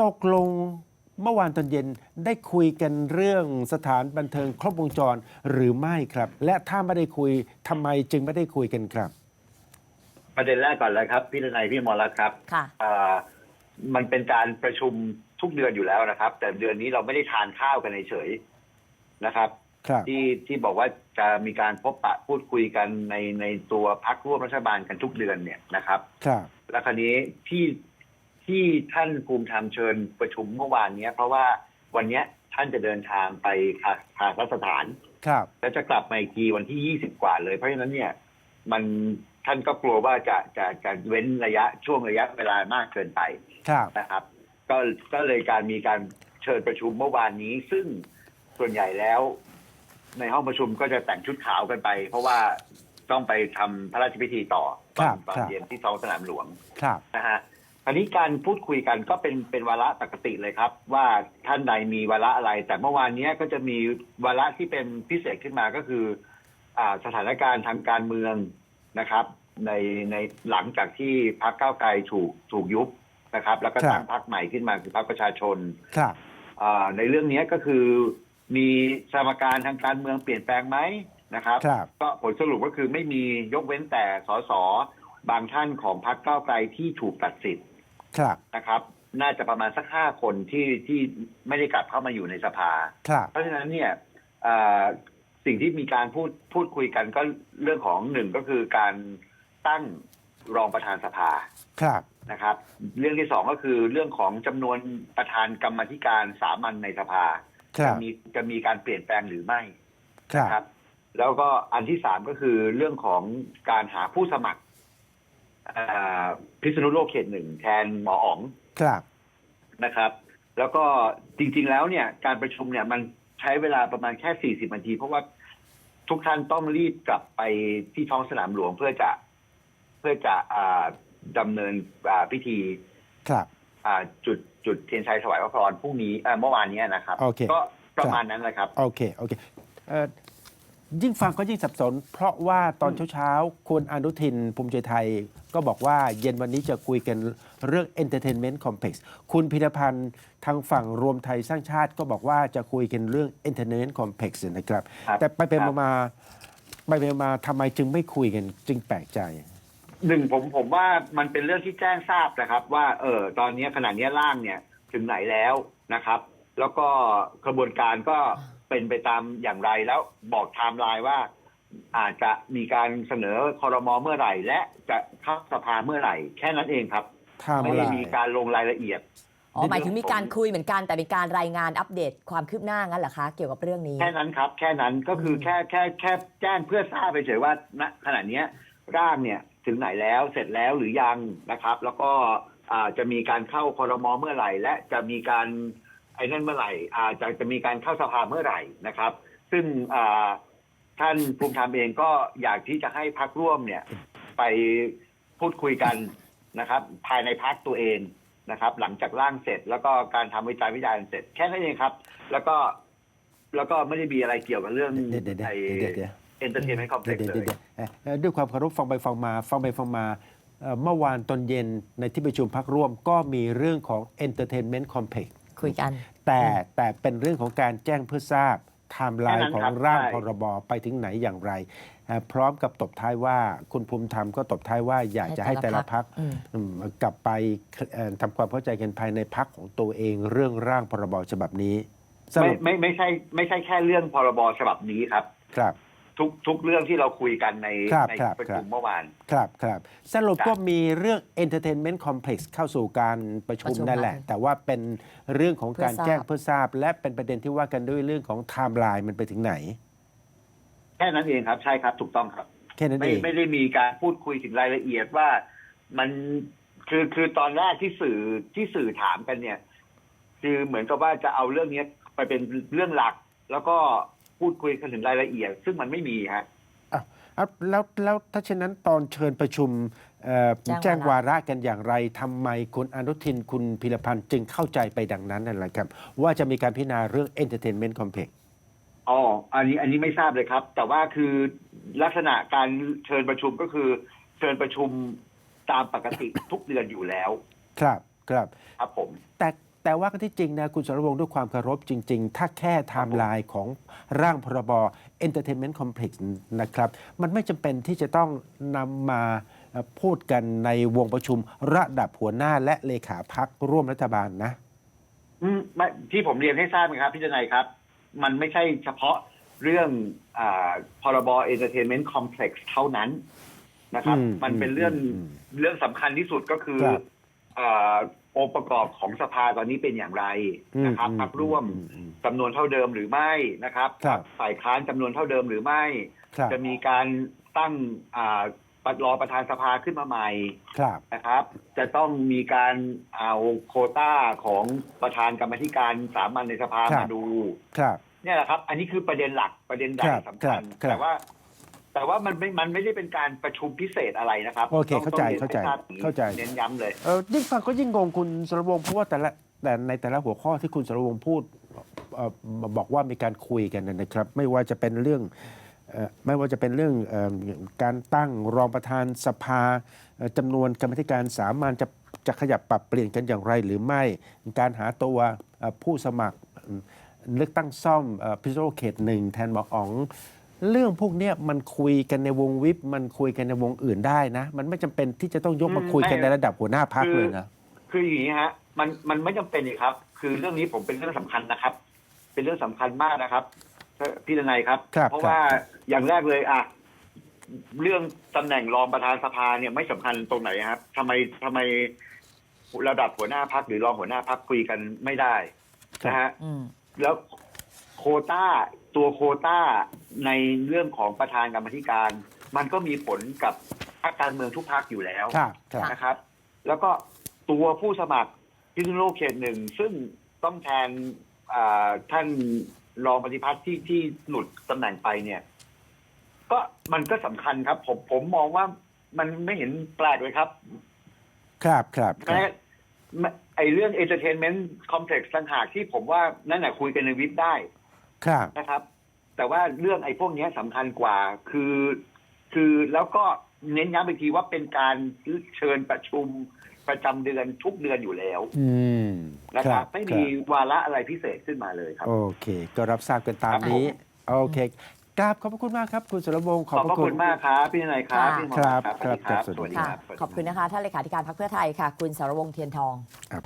ตกลงเมื่อวานตอนเย็นได้คุยกันเรื่องสถานบันเทิงครบวงจรหรือไม่ครับ และถ้าไม่ได้คุยทำไมจึงไม่ได้คุยกันครับ ประเด็นแรกก่อนเลยครับ พี่ทนายพี่หมอรัตน์ครับค่ะเอ่อมันเป็นการประชุมทุกเดือนอยู่แล้วนะครับ แต่เดือนนี้เราไม่ได้ทานข้าวกันเฉยๆนะครับ ครับ ที่ที่บอกว่าจะมีการพบปะพูดคุยกันในในตัวพักร่วมรัฐบาลกันทุกเดือนเนี่ยนะครับ ครับ แล้วคราวนี้ที่ ที่ท่านภูมิธรรมเชิญประชุมเมื่อวานเนี้ย เพราะว่าวันเนี้ยท่านจะเดินทางไปคาคาซัคสถาน ครับ แล้วจะกลับมาอีกทีวันที่ยี่สิบกว่าเลย เพราะฉะนั้นเนี่ย มันท่านก็กลัวว่าจะจะจะเว้นระยะช่วงระยะเวลามากเกินไปครับ นะครับ ก็ก็เลยการมีการเชิญประชุมเมื่อวานนี้ ซึ่งส่วนใหญ่แล้ว ในห้องประชุมก็จะแต่งชุดขาวกันไป เพราะว่าต้องไปทำพระราชพิธีต่อตอนตอนเย็นที่ท้องสนามหลวงครับ นะฮะ อันนี้การพูดคุยกันก็เป็นเป็นวาระปกติเลยครับ ว่าท่านใดมีวาระอะไร แต่เมื่อวานเนี้ยก็จะมีวาระที่เป็นพิเศษขึ้นมาก็คืออ่าสถานการณ์ทางการเมืองนะครับ ในในหลังจากที่พรรคก้าวไกลถูกถูกยุบนะครับ แล้วก็ครับตั้งพรรคใหม่ขึ้นมาคือพรรคประชาชนครับอ่าในเรื่องเนี้ยก็คือมีสมการทางการเมืองเปลี่ยนแปลงไหมนะครับครับก็ผลสรุปก็คือไม่มียกเว้นแต่สสบางท่านของพรรคก้าวไกลที่ถูกตัดสิทธิ์ ครับนะครับ น่าจะประมาณสักห้าคนที่ที่ไม่ได้กลับเข้ามาอยู่ในสภา ครับ เพราะฉะนั้นเนี่ยเอ่อสิ่งที่มีการพูดพูดคุยกันก็เรื่องของหนึ่งก็คือการตั้งรองประธานสภาครับ นะครับ เรื่องที่สองก็คือเรื่องของจำนวนประธานกรรมาธิการสามัญในสภาครัจะบมีจะมีการเปลี่ยนแปลงหรือไม่ครับนะครับ แล้วก็อันที่สามก็คือเรื่องของการหาผู้สมัครอ่า พิษณุโลกเขตหนึ่งแทนหมออ๋องครับนะครับ แล้วก็จริง ๆ แล้วเนี่ย การประชุมเนี่ยมันใช้เวลาประมาณแค่ 40 นาที เพราะว่าทุกท่านต้องรีบกลับไปที่ท้องสนามหลวงเพื่อจะเพื่อจะอ่าดำเนินอ่าพิธีครับอ่าจุดจุดเทียนชัยถวายพระพรพรุ่งนี้อ่าเมื่อวานเนี้ยนะครับโอเคก็ประมาณนั้นแหละครับ โอเค โอเคเอ่อ ยิ่งฟังก็ยิ่งสับสน เพราะว่าตอนเช้าๆคุณอนุทินภูมิใจไทย ก็บอกว่าเย็นวันนี้จะคุยกันเรื่อง Entertainment Complex คุณพิรพันธ์ทางฝั่งรวมไทยสร้างชาติ ก็บอกว่าจะคุยกันเรื่อง Entertainment Complex นะครับ ครับแต่ไปเป็นครับ มาๆไปเป็นมาทำไมจึงไม่คุยกันจึงแปลกใจ หนึ่งผมผมว่ามันเป็นเรื่องที่แจ้งทราบนะครับ ว่าเออตอนนี้ขณะนี้ร่างเนี่ยถึงไหนแล้วนะครับ แล้วก็กระบวนการก็เป็นไปตามอย่างไรแล้วบอกไทม์ไลน์ว่า อาจจะมีการเสนอคอรมอเมื่อไหร่ และจะเข้าสภาเมื่อไหร่ แค่นั้นเองครับ ไทม์ไม่ไลได้น์มีการลงรายละเอียด อ๋อหมายถึงมีการคุยเหมือนกันแต่เป็นการรายงานอัปเดตความคืบหน้างั้นเหรอคะ เกี่ยวกับเรื่องนี้ แค่นั้นครับ แค่นั้นก็คืออมแค่แค่แค่แจ้งเพื่อทราบไปเฉยว่าณขณะเนี้ยร่างเนี่ยถึงไหนแล้วเสร็จแล้วหรือยังนะครับ แล้วก็อ่าจะมีการเข้าคอรมอเมื่อไหร่ และจะมีการไอ้นั่นเมื่อไหร่อาจะจะมีการเข้าสภาเมื่อไหร่นะครับ ซึ่งอ่าท่านภูมิธรรมเองก็อยากที่จะให้พักร่วมเนี่ย ไปพูดคุยกันนะครับ ภายในพักตัวเองนะครับ หลังจากร่างเสร็จ แล้วก็การทำวิจัยวิจารณ์เสร็จแค่นั้นเองครับ แล้วก็แล้วก็ไม่ได้มีอะไรเกี่ยวกับเรื่องเดี๋ยวเดี๋ยวเดี๋ยวไอ้เดี๋ยวเดี๋ยวเอนเตอร์เทนเมนต์คอมเพล็เดี๋กยวซ์เดี๋ยวเลเดี๋ยยวเอ่อด้วยความเคารพฟังไปฟังมาฟังไปฟังมาเอ่อเมื่อวานตอนเย็นในที่ประชุมพักร่วมก็มีเรื่องของ Entertainment Complex คุยกัน แต่แต่เป็นเรื่องของการแจ้งเพื่อทราบไทม์ไลแค่น์นั้นของครับร่างใช่พรบไปถึงไหนอย่างไรเอ่อพร้อมกับตบท้ายว่าคุณภูมิธรรมก็ตบท้ายว่าอยากจะให้ให้แต่แต่ละละพักอืมกลับไปเอ่อทำความเข้าใจกันภายในพักของตัวเองเรื่องร่างพรบฉบับนี้สไม่รุปไม่ไม่ใช่ไม่ใช่แค่เรื่องพรบฉบับนี้ครับครับ ทุกทุกเรื่องที่เราคุยกันในครับในครับประครัชุบมเมื่อวาน ครับครับสรุปครับก็มีเรื่อง Entertainment Complex เข้าสู่การประชุมประชุมนั่นแหละ ค่ะแต่ว่าเป็นเรื่องของการเพื่อทราบ แจ้งเพื่อทราบ และเป็นประเด็นที่ว่ากันด้วยเรื่องของไทม์ไลน์มันไปถึงไหน แค่นั้นเองครับ ใช่ครับถูกต้องครับ แค่นั้นไม่เอง ไม่ได้มีการพูดคุยถึงรายละเอียดว่ามันคือคือตอนแรกที่สื่อที่สื่อถามกันเนี่ย คือเหมือนกับว่าจะเอาเรื่องเนี้ยไปเป็นเรื่องหลัก แล้วก็ พูดคุยกันถึงรายละเอียด ซึ่งมันไม่มีฮะอ้าวแล้วแล้วแล้วถ้าเช่นนั้นตอนเชิญประชุมเอ่อแจ้งแจ้งวาวาระระกันอย่างไรทำไมคุณอนุทินคุณพิรพันธ์จึงเข้าใจไปดังนั้นนั่นแหละครับ ว่าจะมีการพิจารณาเรื่อง Entertainment Complex อ๋ออันนี้อันนี้ไม่ทราบเลยครับ แต่ว่าคือลักษณะการเชิญประชุมก็คือ เชิญประชุมตามปกติทุกเดือนอยู่แล้ว ครับครับครับผม แต่ แต่ว่าก็ที่จริงนะคุณสรวงศ์ด้วยความเคารพจริง ๆ ถ้าแค่ไทม์ไลน์ของร่างพรบ Entertainment Complex นะครับ มันไม่จำเป็นที่จะต้องนำมาเอ่อพูดกันในวงประชุมระดับหัวหน้าและเลขาพักร่วมรัฐบาลนะอืมไม่ที่ผมเรียนให้ทราบนะครับพี่เจนายครับ มันไม่ใช่เฉพาะเรื่องอาพรบ Entertainment Complex เท่านั้นนะครับอืมมันเป็นเรื่องอืมเรื่องสำคัญที่สุดก็คือครับ อาองค์ประกอบของสภาตอนนี้เป็นอย่างไรนะครับอืมพักร่วมอืมอืมจำนวนเท่าเดิมหรือไม่นะครับครับฝ่ายค้านจำนวนเท่าเดิมหรือไม่ครับจะมีการตั้งอ่ารอประธานสภาขึ้นมาใหม่ครับนะครับ จะต้องมีการเอาโควต้าของประธานกรรมธิการสามัญในสภาครับมาดูครับเนี่ยแหละครับ อันนี้คือประเด็นหลักประเด็นใหญ่ครับสำคัญครับแต่ว่า แต่ว่ามันไม่มันไม่ได้เป็นการประชุมพิเศษอะไรนะครับโอเคต้องเข้าใจต้องรียนเข้าใจห้ทรบอย่งนี้เข้าใจ เน้นย้ำเลย เออยิ่งฟังก็ยิ่งงงคุณสรวงศ์เพราะว่าแต่ละแต่ในแต่ละหัวข้อที่คุณสรวงศ์พูดเอ่อบอกว่ามีการคุยกันนะครับ ไม่ว่าจะเป็นเรื่องเอ่อไม่ว่าจะเป็นเรื่องเอ่อการตั้งรองประธานสภาเอ่อจำนวนกรรมธิการสามัญจะจะขยับปรับเปลี่ยนกันอย่างไรหรือไม่ การหาตัวเอ่อผู้สมัครเอ่อเลือกตั้งซ่อมเอ่อพิษณุโลกเขตหนึ่งแทนหมออ๋อง เรื่องพวกเนี้ยมันคุยกันในวงวิปมันคุยกันในวงอื่นได้นะ มันไม่จำเป็นที่จะต้องยกมาอืมคุยกันไม่ในระดับหัวหน้าพักเลยนะ คืออย่างนี้ฮะมันมันไม่จำเป็นนี่ครับ คือเรื่องนี้ผมเป็นเรื่องสำคัญนะครับ เป็นเรื่องสำคัญมากนะครับพี่ดนัยครับ ครับเพราะครับว่าอย่างแรกเลยอะเรื่องตำแหน่งรองประธานสภาเนี่ยไม่สำคัญตรงไหนครับทำไมทำไมระดับหัวหน้าพักหรือรองหัวหน้าพักคุยกันไม่ได้นะฮะ อืม แล้ว โควต้าตัวโควต้าในเรื่องของประธานกรรมธิการ มันก็มีผลกับพรรคการเมืองทุกพรรคอยู่แล้วครับครับนะครับ แล้วก็ตัวผู้สมัครพิษณุโลกเขตหนึ่งซึ่งต้องแทนอ่าท่านรองปฏิพัฒน์ที่ที่หลุดตำแหน่งไปเนี่ย ก็มันก็สำคัญครับ ผมผมมองว่ามันไม่เห็นแปลกเลยครับ ครับครับคแม้รับแม้ไอเรื่อง entertainment complex ต่างหากที่ผมว่านั่นแหละคุยกันในวิปได้ ครับนะครับ แต่ว่าเรื่องไอ้พวกเนี้ยสำคัญกว่าคือ คือแล้วก็เน้นย้ำอีกทีว่าเป็นการเชิญประชุมประจำเดือนทุกเดือนอยู่แล้วอืมนะครับไม่มีครับวาระอะไรพิเศษขึ้นมาเลยครับ โอเค ก็รับทราบกันตามครับนี้ผมโอเคกราบขอบพระคุณมากครับคุณสรวงศ์ขขอบอบพพระระคุคุณณมากครับพี่นายครับค่ะพี่หมอครับครับสวัสดีคครัรับบสวัสดีสวัสดีค่ะครับสวัสดีขอบคุณนะคะท่านเลขาธิการพรรคเพื่อไทยค่ะ คุณสรวงศ์เทียนทองครับ